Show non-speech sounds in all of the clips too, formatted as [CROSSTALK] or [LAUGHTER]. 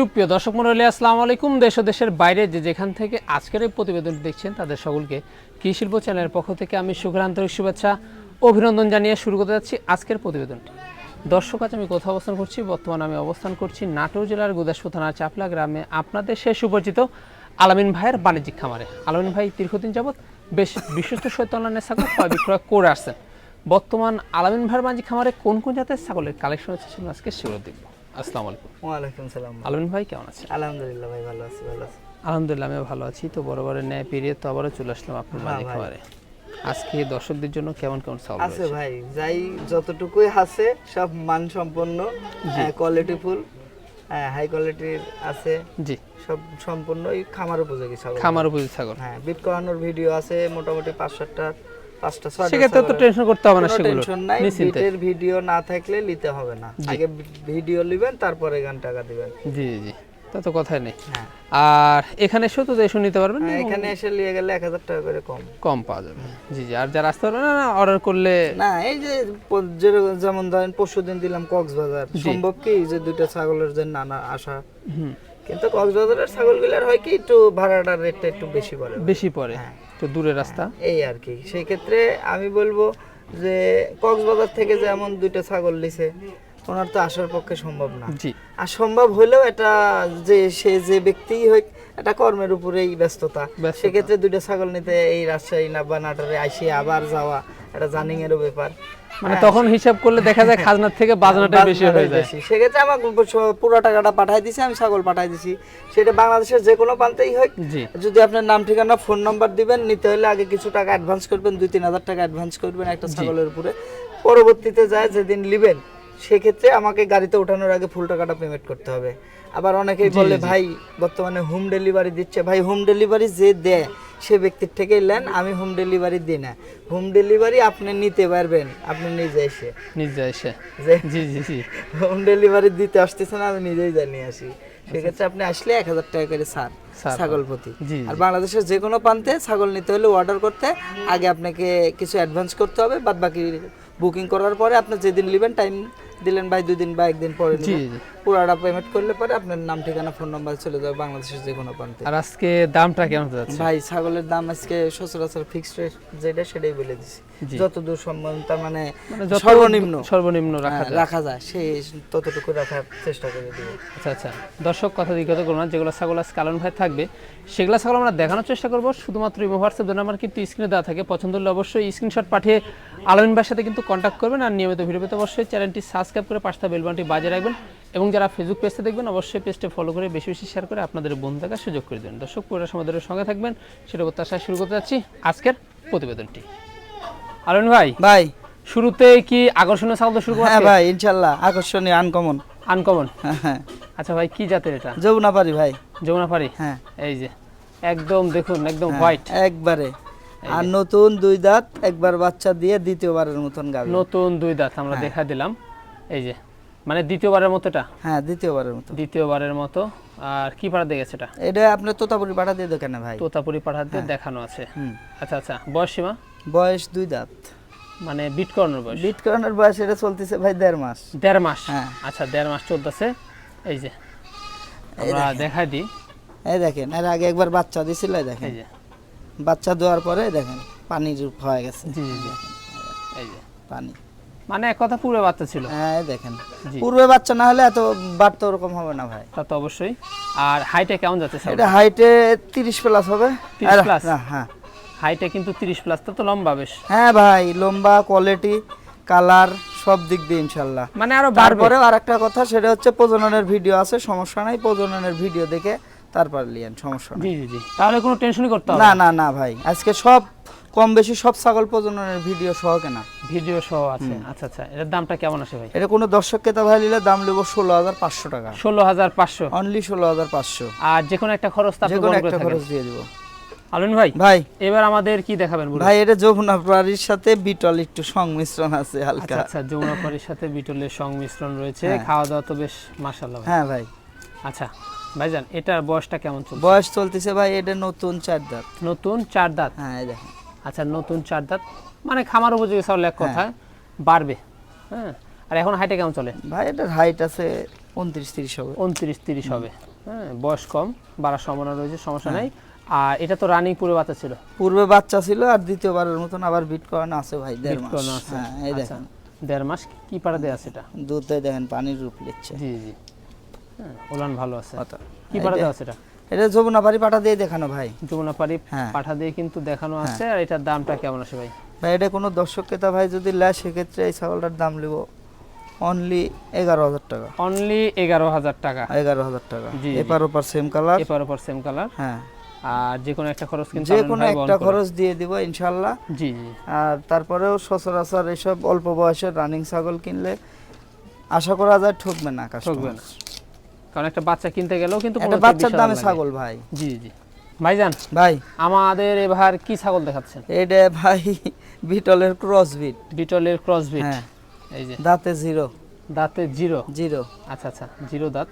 সুপ্রিয় দর্শক মন্ডলী আসসালামু আলাইকুম। দেশ ও দেশের বাইরে যে যেখান থেকে আজকের এই প্রতিবেদনটি দেখছেন, তাদের সকলকে কৃষি শিল্প চ্যানেলের পক্ষ থেকে আমি সুখের আন্তরিক শুভেচ্ছা, অভিনন্দন জানিয়ে শুরু করতে যাচ্ছি আজকের প্রতিবেদনটি। দর্শক, আজ আমি কোথাও অবস্থান করছি, বর্তমানে আমি অবস্থান করছি নাটোর জেলার গুদাসপুর থানার চাপলা গ্রামে আপনাদের সে সুপরিচিত আলামিন ভাইয়ের বাণিজ্যিক খামারে। আলামিন ভাই, দীর্ঘদিন যাবৎ বেশ বিশ্বস্ত সৈত অনলাইনে ছাগল ক্রয় বিক্রয় করে আসছেন। বর্তমান আলামিন ভাইয়ের বাণিজ্যিক খামারে কোন কোন জাতের ছাগলের কালেকশন হচ্ছে আজকে সেগুলো দেখব। আসসালামু আলাইকুম। ওয়ালাইকুম সালাম। আলামিন ভাই কেমন আছেন? আলহামদুলিল্লাহ ভাই ভালো আছি ভালো আছি। আলহামদুলিল্লাহ আমি ভালো আছি। তো বরাবরের ন্যায় পেরিয়ে তো আবারও চলে আসলাম আপনার হ্যাঁ বাড়ি খাবারে। আজকে দর্শকদের জন্য কেমন কেমন চাউল আছে ভাই যাই যতটুকুই আছে সব মান সম্পন্ন কোয়ালিটি ফুল হাই কোয়ালিটির আছে। জি। সব সম্পূর্ণ এই খামার উপযোগী ছাগল। খামার উপযোগী ছাগল। হ্যাঁ বিট করানোর ভিডিও আছে মোটামুটি পাঁচ সাতটা পাঁচটা ছয়টা সেক্ষেত্রে তো টেনশন করতে হবে না সেগুলো টেনশন নাই বিটের ভিডিও না থাকলে নিতে হবে না। আগে ভিডিও নেবেন তারপরে গান টাকা দিবেন। জি জি তা তো কথাই নেই। হ্যাঁ। আর এখানে এসেও তো এসে নিতে পারবেন হ্যাঁ, এখানে এসে নিয়ে গেলে এক হাজার টাকা করে কম। কম পাওয়া যাবে। জি জি আর যারা আসতে পারবে না অর্ডার করলে না এই যে যেমন ধরেন পরশু দিন দিলাম কক্সবাজার। সম্ভব কি যে দুইটা ছাগলের জন্য নানা আসা হুম, কিন্তু কক্সবাজারের ছাগলগুলোর হয় কি একটু ভাড়াটার রেটটা একটু বেশি পড়ে। বেশি পড়ে। হ্যাঁ। তো দূরের রাস্তা। এই আর কি। সেই ক্ষেত্রে আমি বলব যে কক্সবাজার থেকে যে এমন দুইটা ছাগল নিছে ওনার তো আসার পক্ষে সম্ভব না। জি। আর সম্ভব হলেও এটা যে সে যে ব্যক্তি হোক এটা কর্মের উপরেই ব্যস্ততা। ব্যস্ততা। সেক্ষেত্রে দুইটা ছাগল নিতে এই রাজশাহী না বা নাটারে আইসে আবার যাওয়া এটা জার্নিং এরও ব্যাপার। মানে তখন হিসাব করলে দেখা যায় খাজনার থেকে বাজনাটা বেশি হয়ে যায়। সেক্ষেত্রে আমাকে পুরো টাকাটা পাঠাই দিছি আমি ছাগল পাঠাই দিছি। সেটা বাংলাদেশের যে কোনো প্রান্তেই হোক যদি আপনার নাম ঠিকানা ফোন নাম্বার দিবেন নিতে হলে আগে কিছু টাকা অ্যাডভান্স করবেন দুই তিন হাজার টাকা অ্যাডভান্স করবেন একটা ছাগলের উপরে। পরবর্তীতে যায় যেদিন নেবেন সেক্ষেত্রে আমাকে গাড়িতে ওঠানোর আগে ফুল টাকাটা পেমেন্ট করতে হবে। আবার অনেকেই বলে ভাই বর্তমানে হোম ডেলিভারি দিচ্ছে। ভাই হোম ডেলিভারি যে দেয় সে ব্যক্তির থেকেই নেন আমি হোম ডেলিভারি দিই না। হোম ডেলিভারি আপনি নিতে পারবেন আপনি নিজে এসে। নিজে এসে। জি জি জি। হোম ডেলিভারি দিতে আসতেছে না আমি নিজেই জানিয়ে আসি। সেক্ষেত্রে আপনি আসলে এক হাজার টাকা করে ছাড় ছাড় ছাগল প্রতি। আর বাংলাদেশের যে কোনো প্রান্তে ছাগল নিতে হলে অর্ডার করতে আগে আপনাকে কিছু অ্যাডভান্স করতে হবে বাদ বাকি বুকিং করার পরে আপনি যেদিন নেবেন টাইম দিলেন ভাই দুদিন বা একদিন পরে জি জি। পুরাটা পেমেন্ট করলে পরে আপনার নাম ঠিকানা ফোন নাম্বার চলে যাবে বাংলাদেশের যে কোনো প্রান্তে। আর আজকে দামটা কেমন যাচ্ছে? ভাই ছাগলের দাম আজকে সচরাচর ফিক্সড রেট যেটা সেটাই বলে দিছি। জি। যতদূর সম্ভব তার মানে মানে সর্বনিম্ন। সর্বনিম্ন রাখা হ্যাঁ, রাখা যায়। সেই ততটুকু রাখার চেষ্টা করে দিব। আচ্ছা আচ্ছা। দর্শক কথা দিগত করব না। যেগুলো ছাগল আজকে আলন ভাই থাকবে সেগুলো ছাগল আমরা দেখানোর চেষ্টা করব। শুধুমাত্র ইমো হোয়াটসঅ্যাপ নাম্বার কিন্তু স্ক্রিনে দেওয়া থাকে। পছন্দ হলে অবশ্যই স্ক্রিনশট পাঠিয়ে আলমিন ভাইয়ের সাথে কিন্তু কন্ট্যাক্ট করবেন। আর নিয়মিত ভিডিও পেতে অবশ্যই চ্যানেলটি সাবস্ক্রাইব করে পাঁচটা বেলবানটি বাজিয়ে রাখবেন। এবং যারা ফেসবুক পেজটা দেখবেন অবশ্যই পেজটা ফলো করে বেশি বেশি শেয়ার করে আপনাদের বন্ধু থাকার সুযোগ করে দেবেন। দর্শক পুরো ধরে সঙ্গে থাকবেন সেটা আসা শুরু করতে যাচ্ছি আজকের প্রতিবেদনটি। আলমিন ভাই ভাই। শুরুতে কি আকর্ষণীয় ছাগল শুরু হ্যাঁ ভাই ইনশাল্লাহ আকর্ষণীয় আনকমন আনকমন হ্যাঁ আচ্ছা ভাই কি জাতের এটা? যমুনা পারি ভাই। যমুনা পারি হ্যাঁ। এই যে একদম দেখুন একদম হোয়াইট একবারে। আর নতুন দুই দাঁত একবার বাচ্চা দিয়ে দ্বিতীয়বারের মতন গাবে। নতুন দুই দাঁত আমরা দেখা দিলাম। এই যে মানে দ্বিতীয়বারের মতো এটা? হ্যাঁ দ্বিতীয়বারের মতো। দ্বিতীয়বারের মতো। আর কি পাড়া দিয়ে গেছে এটা? এটা আপনার তোতাপুরি পাঠা দিয়ে দোকানে ভাই। তোতাপুরি পাঠাতে দেখানো আছে। হুম। আচ্ছা আচ্ছা বয়স সীমা? বয়স দুই দাঁত। মানে বিট করানোর বয়স? বিট করানোর বয়স এটা চলতেছে ভাই দেড় মাস। দেড় মাস? হ্যাঁ। আচ্ছা দেড় মাস চলতেছে। এই যে আমরা দেখাই দিই। এই দেখেন এর আগে একবার বাচ্চা দিছিল এই দেখেন। এই যে। বাচ্চা দেওয়ার পরে দেখেন পানির হয়ে গেছে। জি জি জি। এই যে। পানি। মানে এক কথা পুরো বাচ্চা ছিল। হ্যাঁ দেখেন। পূর্বে বাচ্চা না হলে এত বাড়তো ওরকম হবে না ভাই। তা তো অবশ্যই। আর হাইটে কেমন যাচ্ছে ছাগল? এটা হাইটে তিরিশ প্লাস হবে। 30 আর- plus? না, হ্যাঁ। হাইটে কিন্তু তিরিশ প্লাস তো লম্বা বেশ। হ্যাঁ ভাই লম্বা কোয়ালিটি কালার সব দিক দিয়ে ইনশাল্লাহ মানে আরও তারপরেও আর একটা কথা সেটা হচ্ছে প্রজননের ভিডিও আছে সমস্যা নাই প্রজননের ভিডিও দেখে তারপর লিয়েন সমস্যা নাই। জি জি জি। তাহলে কোনো টেনশনই করতে হবে না? না না ভাই আজকে সব কম বেশি সব ছাগল প্রজননের ভিডিও সহ কেনা। ভিডিও সহ আছে। আচ্ছা আচ্ছা এর দামটা কেমন আসে ভাই? এটা কোনো দর্শক ক্রেতা ভাই নিলে দাম নেব ষোলো হাজার পাঁচশো টাকা। ষোলো হাজার পাঁচশো? অনলি ষোলো হাজার পাঁচশো। আর যে কোনো একটা খরচ তো যে কোনো একটা খরচ দিয়ে দিব। আলমিন ভাই ভাই। এবার আমাদের কি দেখাবেন বলুন? ভাই এটা যমুনা পাড়ির সাথে বিটল একটু সংমিশ্রণ আছে আচ্ছা হালকা আচ্ছা যমুনাপাড়ির সাথে বিটলের সংমিশ্রণ রয়েছে। হ্যাঁ। খাওয়া দাওয়া তো বেশ মাশাল্লাহ ভাই। হ্যাঁ ভাই। আচ্ছা ভাইজান এটার বয়সটা কেমন চলছে? বয়স চলতেছে ভাই এটা নতুন চার দাঁত। নতুন চার দাঁত? হ্যাঁ দেখেন। আচ্ছা নতুন চার দাঁত। মানে খামার উপযোগী চাউল এক কথায় বাড়বে। হ্যাঁ। আর এখন হাইটে কেমন চলে? ভাই এটার হাইট আছে উনত্রিশ তিরিশ হবে। উনত্রিশ তিরিশ হবে। হ্যাঁ বয়স কম বাড়ার সম্ভাবনা রয়েছে সমস্যা নাই। আর এটা তো রানিং পুরো বাচ্চা ছিল। পূর্বে বাচ্চা ছিল আর দ্বিতীয়বারের মতন আবার বিট করানো আছে ভাই দেড় মাস। আছে। হ্যাঁ এই আচ্ছা, দেখেন। দেড় মাস কি পাড়া দেওয়া আছে এটা? দুধে দেখেন পানির রূপ নিচ্ছে। জি জি। হ্যাঁ ওলান ভালো আছে। কি পাড়া দেওয়া আছে এটা? এটা যমুনা পাটা দিয়ে দেখানো ভাই। যমুনা পাড়ি হ্যাঁ। পাঠা দিয়ে কিন্তু দেখানো আছে আর এটার দামটা কেমন আছে ভাই? ভাই এটা কোনো দর্শক ক্রেতা ভাই যদি সেক্ষেত্রে এই ছাগলটার দাম নিব অনলি এগারো হাজার টাকা। অনলি এগারো হাজার টাকা। এগারো হাজার টাকা। এপার ওপার সেম কালার এপার ওপর সেম কালার হ্যাঁ। আর যে কোনো একটা খরচ কিন্তু যে কোনো একটা খরচ দিয়ে দিব ইনশাল্লাহ জি জি। আর তারপরেও সচরাচর এসব অল্প বয়সের রানিং ছাগল কিনলে আশা করা যায় ঠকবে না ঠকবে না। কারণ একটা বাচ্চা কিনতে গেলেও কিন্তু বাচ্চার দামে ছাগল ভাই। জি জি। ভাইজান ভাই। আমাদের এবার কি ছাগল দেখাচ্ছেন? এটা ভাই বিটলের ক্রস বিট বিটলের ক্রস বিট হ্যাঁ। এই যে। দাঁতে জিরো দাঁতে জিরো জিরো আচ্ছা আচ্ছা জিরো দাঁত।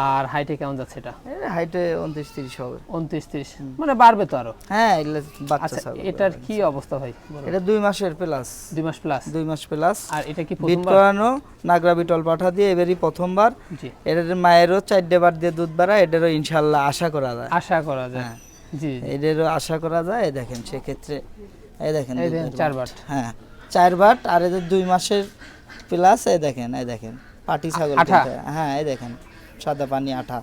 আর হাইটে কেমন যাচ্ছে এটা? হাইটে উনত্রিশ তিরিশ হবে। উনত্রিশ ত্রিশ। মানে বাড়বে তো আরও? হ্যাঁ এগুলো বাচ্চা আচ্ছা ছাগল। এটার কি অবস্থা ভাই? এটা দুই মাসের প্লাস দুই মাস প্লাস দুই মাস প্লাস আর এটা কি প্রথমবার? করানো নাগরা বিটল পাঠা দিয়ে এবারই প্রথমবার। জি। এটার মায়েরও চারটে বার দিয়ে দুধ বাড়া এটারও ইনশাল্লাহ আশা করা যায়। আশা করা যায়। হ্যাঁ। জি। এদেরও আশা করা যায়। দেখেন সেক্ষেত্রে এই দেখেন চার। বাট। হ্যাঁ চার বাট আর এদের দুই মাসের প্লাস এই দেখেন এই দেখেন পাটি ছাগল? হ্যাঁ এই দেখেন। সাদা পানি আঠা।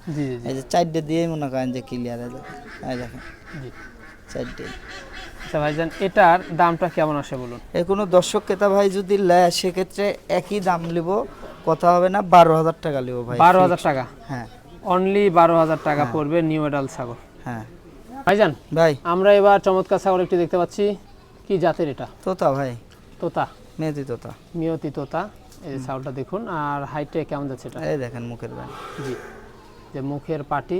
এই যে চারটে দিয়েই মনে করেন যে ক্লিয়ার এই দেখেন এই দেখেন। চারটে। আচ্ছা ভাইজান এটার দামটা কেমন আসে বলুন? এ কোনো দর্শক ক্রেতা ভাই যদি নেয় সেক্ষেত্রে একই দাম নিব কথা হবে না বারো হাজার টাকা নিব ভাই বারো হাজার টাকা? হ্যাঁ। অনলি বারো হাজার টাকা পড়বে নিউ এডাল ছাগল। হ্যাঁ। ভাইজান ভাই। আমরা এবার চমৎকার ছাগল একটি দেখতে পাচ্ছি। কি জাতের এটা? তোতা ভাই। তোতা। মেয়েদি তোতা। মিয়তি তোতা। এই যে ছাগলটা দেখুন আর হাইটে কেমন যাচ্ছে এটা? এই দেখেন মুখের ভাই জি। যে মুখের পাটি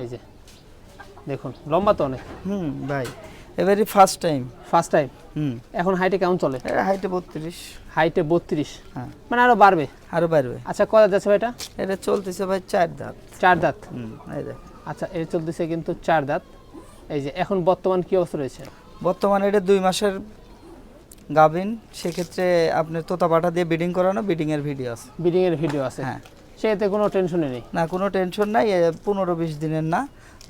এই যে দেখুন লম্বা তো অনেক। হুম ভাই এবারই ফার্স্ট টাইম ফার্স্ট টাইম হুম। এখন হাইটে কেমন চলে? এটা হাইটে বত্রিশ। হাইটে বত্রিশ? হ্যাঁ। মানে আরও বাড়বে? আরও বাড়বে। আচ্ছা কত যাচ্ছে ভাই এটা? এটা চলতেছে ভাই চার দাঁত। চার দাঁত? হুম এই দেখ আচ্ছা এর চলতেছে কিন্তু চার দাঁত। এই যে এখন বর্তমান কি অবস্থা রয়েছে? বর্তমানে এটা দুই মাসের গাভিন সেক্ষেত্রে আপনার তোতা পাঠা দিয়ে বিডিং করানো বিডিং এর ভিডিও আছে। বিডিং এর ভিডিও আছে। হ্যাঁ। সেতে কোনো টেনশনই নেই? না কোনো টেনশন নাই পনেরো বিশ দিনের না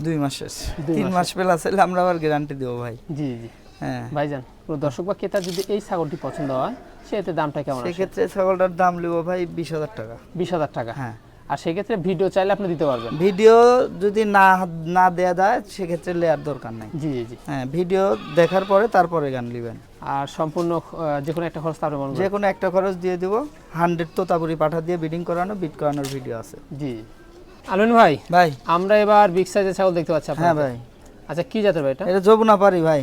দুই মাসের তিন মাস প্লাস হলে আমরা আবার গ্যারান্টি দেবো ভাই। জি জি হ্যাঁ। ভাইজান কোনো দর্শক বা ক্রেতা যদি এই ছাগলটি পছন্দ হয় সেতে দামটা কেমন সেক্ষেত্রে ছাগলটার দাম নেব ভাই বিশ হাজার টাকা। বিশ হাজার টাকা? হ্যাঁ। আর সেক্ষেত্রে ভিডিও চাইলে আপনি দিতে পারবেন? ভিডিও যদি না না দেয়া যায় সেক্ষেত্রে লেয়ার দরকার নাই। জি জি হ্যাঁ ভিডিও দেখার পরে তারপরে গান নেবেন আর সম্পূর্ণ যে কোনো একটা খরচ আপনি মনে যে কোনো একটা খরচ দিয়ে দিব হান্ড্রেড তো তোতাপুরি পাঠা দিয়ে বিডিং করানো বিট করানোর ভিডিও আছে। জি। আলমিন ভাই ভাই। আমরা এবার বিগ সাইজের ছাগল দেখতে পাচ্ছি হ্যাঁ ভাই। আচ্ছা কি জাতের ভাই এটা? এটা যমুনা পারি ভাই।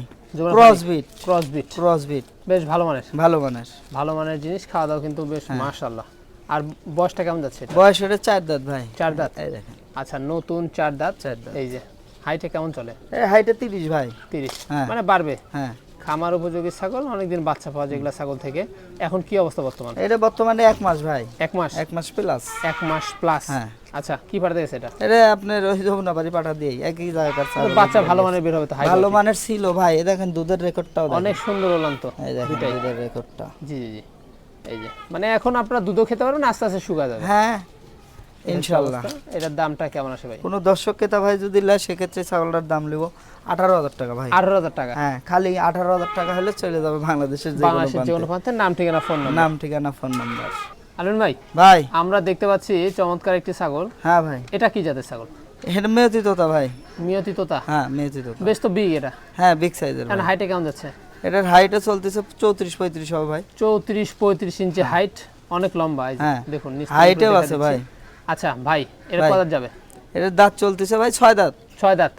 Cross breed cross breed cross breed বেশ ভালো মানের। ভালো মানের। ভালো মানের জিনিস খাওয়া দাওয়া কিন্তু বেশ হ্যাঁ। মাশাল্লাহ আর বয়সটা কেমন যাচ্ছে এটা? বয়স এটা চার দাঁত ভাই। চার দাঁত? এই দেখেন। আচ্ছা নতুন চার দাঁত? চার দাঁত। এই যে হাইটে কেমন চলে? এই হাইটে তিরিশ ভাই। তিরিশ। হ্যাঁ। মানে বাড়বে? হ্যাঁ। খামার উপযোগী ছাগল অনেকদিন বাচ্চা পাওয়া যায় এগুলা ছাগল থেকে। এখন কি অবস্থা বর্তমান? এটা বর্তমানে এক মাস ভাই। এক মাস? এক মাস প্লাস এক মাস প্লাস হ্যাঁ। আচ্ছা কি পাঠাতে গেছে এটা? এটা আপনার ওই যমুনা বাড়ি পাঠা দিয়ে একই জায়গাকার তো ছাগল বাচ্চা ভালো মানের বের হবে তো ভালো মানের ছিল ভাই এই দেখেন দুধের রেকর্ডটাও অনেক সুন্দর হলাম তো এই দেখেন দুধের রেকর্ডটা। জি জি জি। এই যে মানে এখন আপনারা দুধও খেতে পারবেন আস্তে আস্তে শুকা যাবে। হ্যাঁ। ইনশাল্লাহ এটার দামটা কেমন আসে ভাই? কোনো দর্শক ক্রেতা ভাই যদি সেক্ষেত্রে ছাগলটার দাম নেব আঠারো হাজার টাকা ভাই। আঠারো হাজার টাকা? হ্যাঁ খালি আঠারো হাজার টাকা হলে চলে যাবে বাংলাদেশের যে কোনো প্রান্তে। নাম ঠিকানা ফোন নাম্বার। নাম ঠিকানা ফোন নাম্বার। আলমিন ভাই ভাই। আমরা দেখতে পাচ্ছি চমৎকার একটি ছাগল। হ্যাঁ ভাই। এটা কি জাতের ছাগল? এটা মেয়েতি তোতা ভাই। মিয়তি তোতা? হ্যাঁ মেয়েতি তোতা। বেশ তো বিগ এটা। হ্যাঁ বিগ সাইজের এখন হাইটে কেমন যাচ্ছে? এটার হাইটে চলতেছে চৌত্রিশ পঁয়ত্রিশ হবে ভাই। চৌত্রিশ পঁয়ত্রিশ ইঞ্চি হাইট অনেক লম্বা হ্যাঁ। দেখুন হাইটেও আছে ভাই। আচ্ছা ভাই এটা। কত যাবে? এটার দাঁত চলতেছে ভাই ছয় দাঁত। ছয় দাঁত?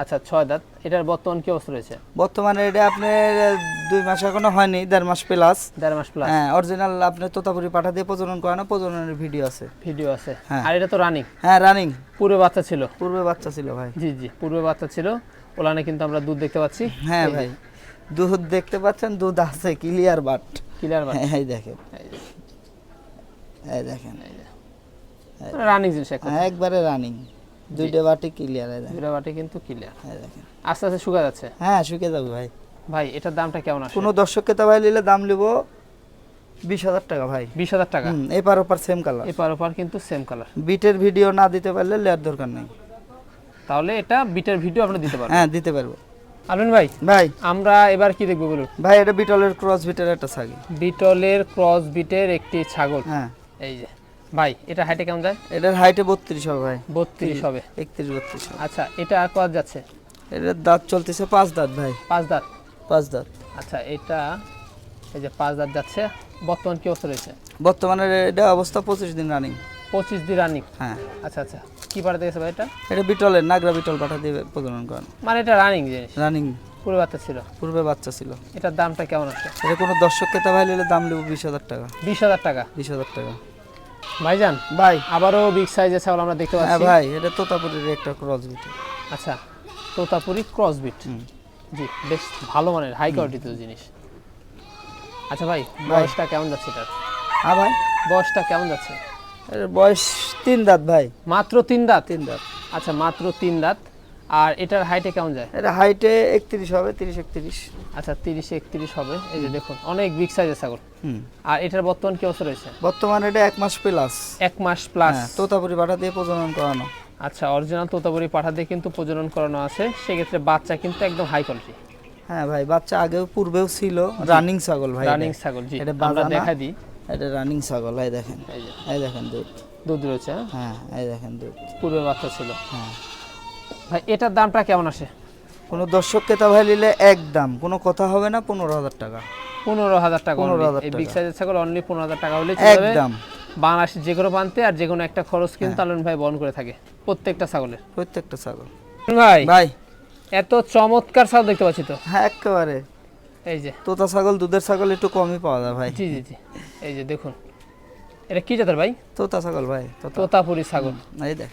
আচ্ছা ছয় দাঁত। এটার বর্তমান কি অবস্থা রয়েছে? বর্তমানে এটা আপনার দুই মাস এখনও হয়নি দেড় মাস প্লাস দেড় মাস প্লাস হ্যাঁ অরিজিনাল আপনার তোতাপুরি পাঠা দিয়ে প্রজনন করানো প্রজননের ভিডিও আছে। ভিডিও আছে। হ্যাঁ। আর এটা তো রানিং হ্যাঁ রানিং পুরো বাচ্চা ছিল? পূর্বে বাচ্চা ছিল ভাই। জি জি পূর্বে বাচ্চা ছিল। ওলানে কিন্তু আমরা দুধ দেখতে পাচ্ছি। হ্যাঁ ভাই দুধ দেখতে পাচ্ছেন দুধ আছে ক্লিয়ার বাট ক্লিয়ার হ্যাঁ এই দেখেন। এই দেখেন। রানিং জিনিস হ্যাঁ একবারে রানিং দুইটা বাটি ক্লিয়ার দেখেন। দুটা বাটে কিন্তু ক্লিয়ার দেখেন। আস্তে আস্তে শুকা যাচ্ছে? হ্যাঁ শুকে যাবে ভাই। ভাই এটার দামটা কেমন আসে? কোনো দর্শককে তা ভাই নিলে দাম নিব বিশ হাজার টাকা ভাই। বিশ হাজার টাকা? এপার ওপার সেম কালার এপার ওপার কিন্তু সেম কালার বিটের ভিডিও না দিতে পারলে লেয়ার দরকার নেই। তাহলে এটা বিটের ভিডিও আপনি দিতে পারবেন হ্যাঁ দিতে পারব। আলমিন ভাই ভাই। আমরা এবার কি দেখব বলুন? ভাই এটা বিটলের ক্রস বিটের একটা ছাগি বিটলের ক্রস বিটের একটি ছাগল। হ্যাঁ। এই যে ভাই এটা হাইটে কেমন যায়? এটার হাইটে বত্রিশ হবে ভাই। বত্রিশ হবে। একত্রিশ বত্রিশ হবে। আচ্ছা এটা আর কত যাচ্ছে? এটার দাঁত চলতেছে পাঁচ দাঁত ভাই। পাঁচ দাঁত? পাঁচ দাঁত। আচ্ছা এটা এই যে পাঁচ দাঁত যাচ্ছে বর্তমান কি অবস্থা রয়েছে? বর্তমানে এটা অবস্থা পঁচিশ দিন রানিং পঁচিশ দিন রানিং হ্যাঁ। আচ্ছা আচ্ছা। কি পাঠাতে গেছে ভাই এটা? এটা বিটলের নাগরা বিটল পাঠা দিয়ে প্রজনন করানো। মানে এটা রানিং জিনিস? রানিং পুরো বাচ্চা ছিল? পূর্বে বাচ্চা ছিল। এটার দামটা কেমন আছে? এটা কোনো দর্শক ক্রেতা ভাই নিলে দাম নেব বিশ হাজার টাকা। বিশ হাজার টাকা? বিশ হাজার টাকা। ভাইজান ভাই। আবারও বিগ সাইজের ছাগল আমরা দেখতে হ্যাঁ পাচ্ছি। ভাই এটা তোতাপুরের একটা ক্রস বিট আচ্ছা তোতাপুরি ক্রস বিট জি বেশ ভালো মানের হাই কোয়ালিটির জিনিস। আচ্ছা ভাই বয়সটা কেমন যাচ্ছে এটার? হ্যাঁ ভাই। বয়সটা কেমন যাচ্ছে? বয়স তিন দাঁত ভাই। মাত্র তিন দাঁত? তিন দাঁত। আচ্ছা মাত্র তিন দাঁত। আর এটার হাইটে কেমন যায়? এটা হাইটে একত্রিশ হবে তিরিশ একত্রিশ। আচ্ছা তিরিশে একত্রিশ হবে। এই যে দেখুন অনেক বিগ সাইজের ছাগল। আর এটার বর্তমান কি অবস্থা রয়েছে? বর্তমানে এটা এক মাস প্লাস এক মাস প্লাস হ্যাঁ তোতাপুরি পাঠা দিয়ে প্রজনন করানো। আচ্ছা অরিজিনাল তোতাপুরি পাঠা দিয়ে কিন্তু প্রজনন করানো আছে। সেক্ষেত্রে বাচ্চা কিন্তু একদম হাই কোয়ালিটি হ্যাঁ ভাই বাচ্চা আগেও পূর্বেও ছিল রানিং ছাগল ভাই রানিং। ছাগল জি। এটা আমরা দেখা দিই। এটা রানিং ছাগল এই দেখেন। এই দেখেন দুধ। দুধ রয়েছে হ্যাঁ? হ্যাঁ এই দেখেন দুধ। পূর্বে বাচ্চা ছিল। হ্যাঁ। ভাই এটার দামটা কেমন আসে? কোনো দর্শক ক্রেতা ভাই নিলে একদম কোনো কথা হবে না পনেরো হাজার টাকা। পনেরো হাজার টাকা 15,000 only। এই বিগ সাইজের ছাগল অনলি পনেরো হাজার টাকা হলে একদম বাংলাদেশের যে কোনো প্রান্তে আর যে কোনো একটা খরচ কিন্তু হ্যাঁ। আলন ভাই বহন করে থাকে প্রত্যেকটা ছাগলের। প্রত্যেকটা ছাগল। ভাই ভাই। এত চমৎকার ছাগল দেখতে পাচ্ছি তো। হ্যাঁ একেবারে। এই যে। তোতা ছাগল দুধের ছাগল একটু কমই পাওয়া যায় ভাই। জি জি জি। এই যে দেখুন। এটা কি জাতের ভাই? তোতা ছাগল ভাই তোতা। তোতাপুরি ছাগল। এই দেখ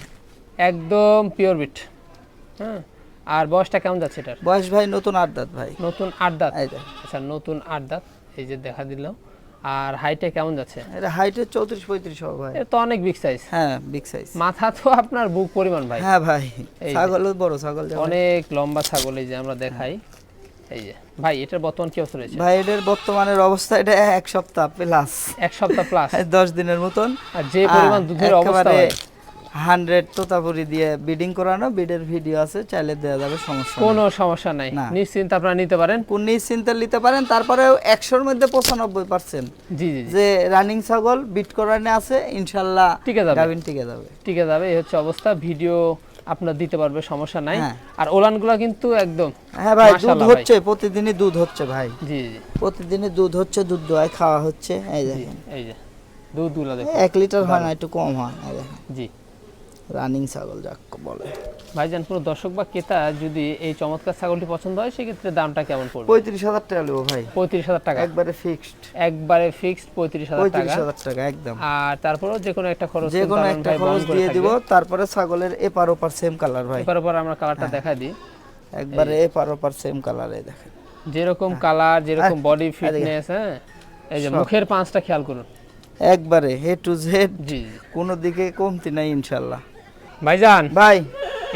একদম পিওর বিট হ্যাঁ আর বয়সটা কেমন যাচ্ছে এটার? বয়স ভাই নতুন আট দাঁত ভাই। নতুন আট দাঁত? আচ্ছা নতুন আট দাঁত এই যে দেখা আর হাইটে কেমন যাচ্ছে? এটা হাইটে চৌত্রিশ পঁয়ত্রিশ হবে ভাই। এটা তো অনেক বিগ সাইজ হ্যাঁ বিগ সাইজ মাথা তো আপনার বুক পরিমাণ ভাই। হ্যাঁ ভাই ছাগল বড় ছাগল অনেক লম্বা ছাগল এই যে আমরা দেখাই। এই যে। ভাই এটার বর্তমান কি অবস্থা রয়েছে? ভাই এটার বর্তমানের অবস্থা এটা এক সপ্তাহ প্লাস এক সপ্তাহ প্লাস [LAUGHS] দশ দিনের মতন। আর যে পরিমাণ দুধের অবস্থা হান্ড্রেড তোতাপুরি দিয়ে বিডিং করানো বিডের ভিডিও আছে চাইলে দেওয়া যাবে সমস্যা কোনো সমস্যা নাই। নিশ্চিন্ত আপনারা নিতে পারেন। কোন নিশ্চিন্তে নিতে পারেন তারপরেও একশোর মধ্যে পঁচানব্বই পার্সেন্ট। জি জি যে রানিং ছাগল বিট করানে আছে ইনশাল্লাহ টিকে যাবে। গাভিন টিকে যাবে। আছে যাবে এই হচ্ছে অবস্থা। ভিডিও আপনার দিতে পারবে সমস্যা নাই। হ্যা। আর ওলানগুলো কিন্তু একদম হ্যাঁ ভাই দুধ হচ্ছে প্রতিদিনই দুধ হচ্ছে ভাই। জি জি প্রতিদিনই দুধ হচ্ছে দুধ দোয়ায় খাওয়া হচ্ছে এই দেখেন। এই যে দুধগুলো দেখুন। এক লিটার হয় না একটু কম হয় জি। রানিং ছাগল যাক বলে। ভাইজান কোনো দর্শক বা ক্রেতা যদি এই চমৎকার ছাগলটি পছন্দ হয় সেক্ষেত্রে দামটা কেমন পড়বে? পঁয়ত্রিশ হাজার টাকা নেব ভাই। পঁয়ত্রিশ হাজার টাকা? একবারে ফিক্সড একবারে ফিক্সড পঁয়ত্রিশ হাজার পঁয়ত্রিশ টাকা হাজার টাকা একদম। আর তারপরেও যে কোনো একটা খরচ যে কোনো একটা খরচ দিয়ে দিব তারপরে ছাগলের এপার ওপার সেম কালার ভাই। এবার পর আমরা কালারটা হ্যাঁ। দেখা দিই। একবারে এপার ওপার সেম কালার এই দেখেন। যেরকম কালার যেরকম আর- বডি এদিকে। ফিটনেস হ্যাঁ? এই যে মুখের পাঁচটা খেয়াল করুন। একবারে হে টু জেড জি জি। কোনো দিকে কমতি নাই ইনশাল্লাহ। ভাইজান ভাই।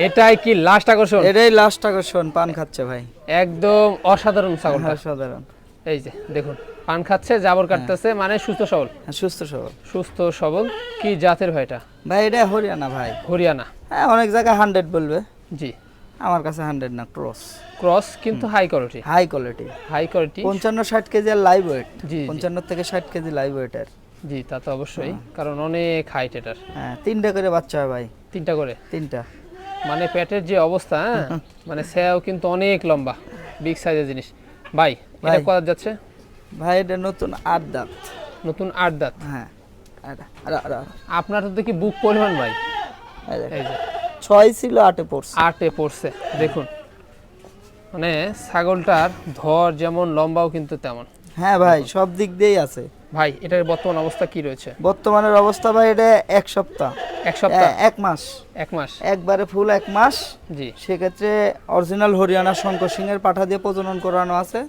এটাই কি লাস্ট আকর্ষণ? এটাই লাস্ট আকর্ষণ পান খাচ্ছে ভাই। একদম অসাধারণ ছাগলটা। হ্যাঁ, সাধারণ এই যে দেখুন পান খাচ্ছে জাবর কাটতেছে মানে সুস্থ সবল। হ্যাঁ, সুস্থ সবল। সুস্থ সবল কি জাতের ভাই এটা? ভাই এটা হরিয়ানা ভাই। হরিয়ানা। হ্যাঁ অনেক জায়গায় হান্ড্রেড বলবে। জি। আমার কাছে হান্ড্রেড না ক্রস ক্রস কিন্তু high quality high quality high quality পঞ্চান্ন ষাট কেজি আর লাইভ ওয়েট জি জি, পঞ্চান্ন থেকে ষাট কেজি লাইভ ওয়েটের জি তা তো অবশ্যই। কারণ অনেক হাইট এটার। হ্যাঁ তিনটা করে বাচ্চা হয় ভাই। তিনটা করে? তিনটা। মানে পেটের যে অবস্থা হ্যাঁ? [LAUGHS] মানে সেও কিন্তু অনেক লম্বা বিগ সাইজের জিনিস। ভাই এটা। কত যাচ্ছে? ভাই এটা নতুন আট দাঁত। নতুন আট দাঁত? হ্যাঁ। আপনার তো দেখি বুক পরিমাণ ভাই। এই যে। ছয় ছিল আটে পড়ছে। আটে পড়ছে দেখুন। মানে ছাগলটার ধর যেমন লম্বাও কিন্তু তেমন। হ্যাঁ ভাই সব দিক দিয়েই আছে। ভাই এটার বর্তমান অবস্থা কি রয়েছে? বর্তমানের অবস্থা ভাই এটা এক সপ্তাহ। এক সপ্তাহ? এক মাস। এক মাস? একবারে ফুল এক মাস। জি। সেক্ষেত্রে অরিজিনাল হরিয়ানা শঙ্কর সিং এর পাঠা দিয়ে প্রজনন করানো আছে।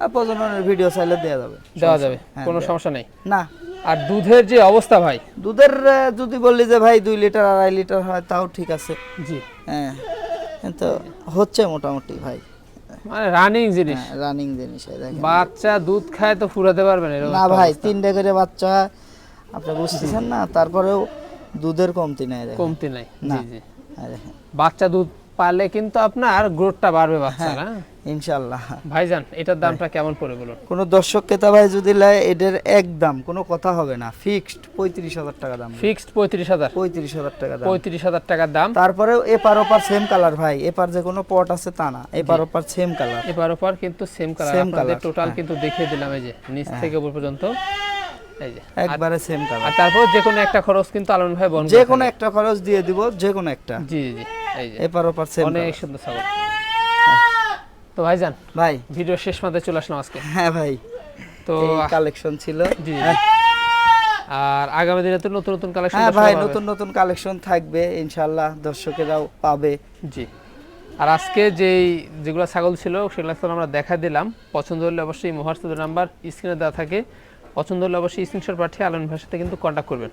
আর প্রজননের ভিডিও চাইলে দেওয়া যাবে। দেওয়া যাবে? হ্যাঁ, কোনো সমস্যা নেই? না। আর দুধের যে অবস্থা ভাই? দুধের যদি বললি যে ভাই দুই লিটার আড়াই লিটার হয় তাও ঠিক আছে। জি। হ্যাঁ তো হচ্ছে মোটামুটি ভাই। মানে রানিং জিনিস। রানিং জিনিস বাচ্চা দুধ খায় তো ফুরাতে পারবে না না ভাই। তিনটে করে বাচ্চা আপনি বুঝতেছেন না? তারপরেও দুধের কমতি নাই কমতি নাই না। জি বাচ্চা দুধ পালে কিন্তু আপনার গ্রোথটা বাড়বে বাচ্চার হ্যাঁ ইনশাল্লাহ ভাইজান এটার দামটা কেমন পড়ে বলুন? কোনো দর্শক ক্রেতা ভাই যদি লাই এদের একদম কোনো কথা হবে না। ফিক্সড পঁয়ত্রিশ হাজার টাকা দাম। ফিক্সড পঁয়ত্রিশ হাজার। পঁয়ত্রিশ হাজার টাকা দাম। পঁয়ত্রিশ হাজার টাকার দাম। তারপরেও এপার ওপার সেম কালার ভাই। এপার যে কোনো পট আছে তা না। এপার ওপার সেম কালার এবার ওপর কিন্তু সেম কালার আপনাদের টোটাল হ্যাঁ। কিন্তু দেখিয়ে দিলাম এই যে নিচ থেকে উপর পর্যন্ত। একবারে সেম কালার আর তারপর যে কোনো একটা খরচ কিন্তু আলম ভাই বহন যে কোনো একটা খরচ দিয়ে দিব যে কোনো একটা। জি জি জি। এই যে। এপার ওপার সেম অনেক সুন্দর ছাগল তো ভাইজান ভাই। ভিডিও শেষ চলে আসলাম আজকে। হ্যাঁ ভাই। তো কালেকশন ছিল। জি আর আগামী দিনে তো নতুন নতুন কালেকশন হ্যাঁ ভাই নতুন নতুন কালেকশন থাকবে ইনশাল্লাহ দর্শকেরাও পাবে। জি। আর আজকে যেই যেগুলো ছাগল ছিল সেগুলো তো আমরা দেখা দিলাম। পছন্দ হলে অবশ্যই মোহার নাম্বার স্ক্রিনে দেওয়া থাকে। পছন্দ হলে অবশ্যই স্ক্রিনশট পাঠিয়ে আলম ভাইয়ের সাথে কিন্তু কন্ট্যাক্ট করবেন।